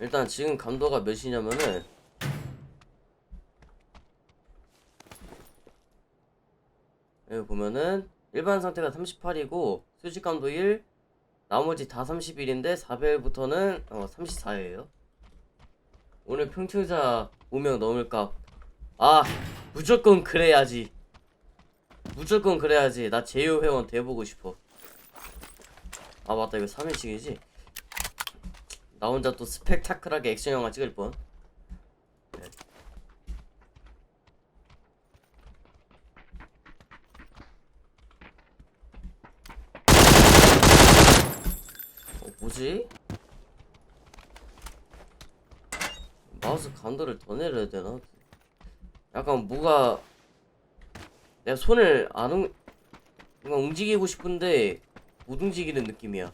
일단 지금 감도가 몇이냐면은 여기 보면은 일반 상태가 38이고 수직 감도 1 나머지 다 31인데 4배부터는 어, 34예요. 오늘 평청자 5명 넘을까 아 무조건 그래야지. 무조건 그래야지. 나 제휴 회원 돼보고 싶어. 아 맞다. 이거 3인칭이지 나 혼자 또 스펙타클하게 액션 영화 찍을 뻔 네. 어 뭐지? 마우스 감도를 더 내려야 되나? 약간 뭐가 내가 손을 안 움, 움직이고 싶은데 못 움직이는 느낌이야.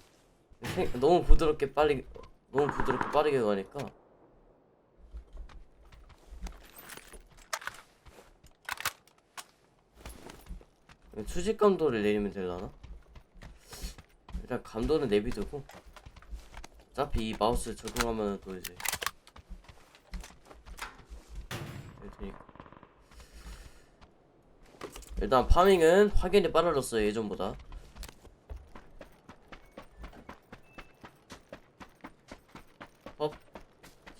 생- 너무 부드럽게 빨리 너무 부드럽게 빠르게 가니까. 수직 감도를 내리면 되려나? 일단 감도는 내비두고. 어차피 이 마우스 적용하면 또 이제 일단 파밍은 확연히 빨라졌어요 예전보다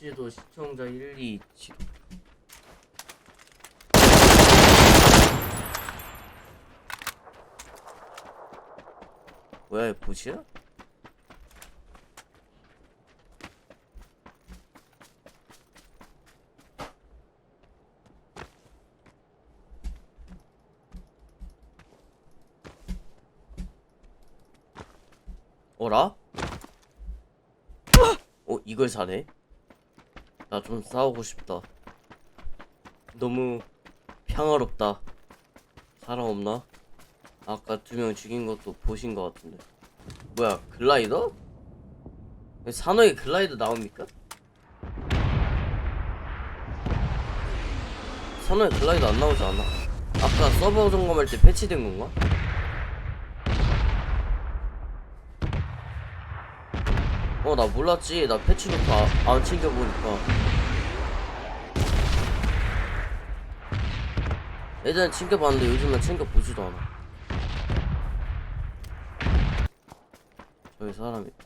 펍지도 시청자 1, 2 7 뭐야 보시야? 어라? 어 이걸 사네? 나 좀 싸우고 싶다 너무 평화롭다 사람 없나? 아까 두 명 죽인 것도 보신 것 같은데 뭐야 글라이더? 산호에 글라이더 나옵니까? 산호에 글라이더 안 나오지 않아? 아까 서버 점검할 때 패치된 건가? 어 나 몰랐지. 나 패치로 다안 챙겨보니까. 예전에 챙겨봤는데 요즘은 챙겨보지도 않아. 저기 사람 있다.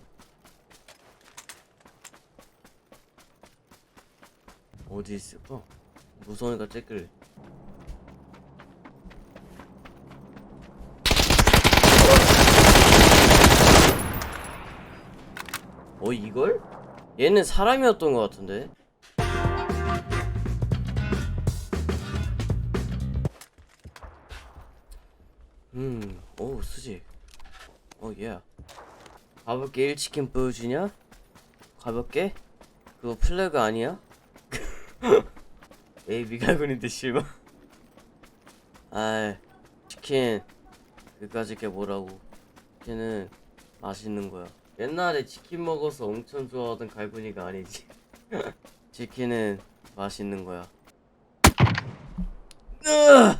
어디 있을까? 무서우니까 쬐끌 어 이걸? 얘는 사람이었던 것 같은데 음, 오 수지 오 예. 가볍게 1치킨 보여주냐? 가볍게? 그거 플래그 아니야? 에이 미갈군인데 실망 아이 치킨 그까짓 게 뭐라고 치킨은 맛있는 거야 옛날에 치킨 먹어서 엄청 좋아하던 갈군이가 아니지 치킨은 맛있는 거야 으아!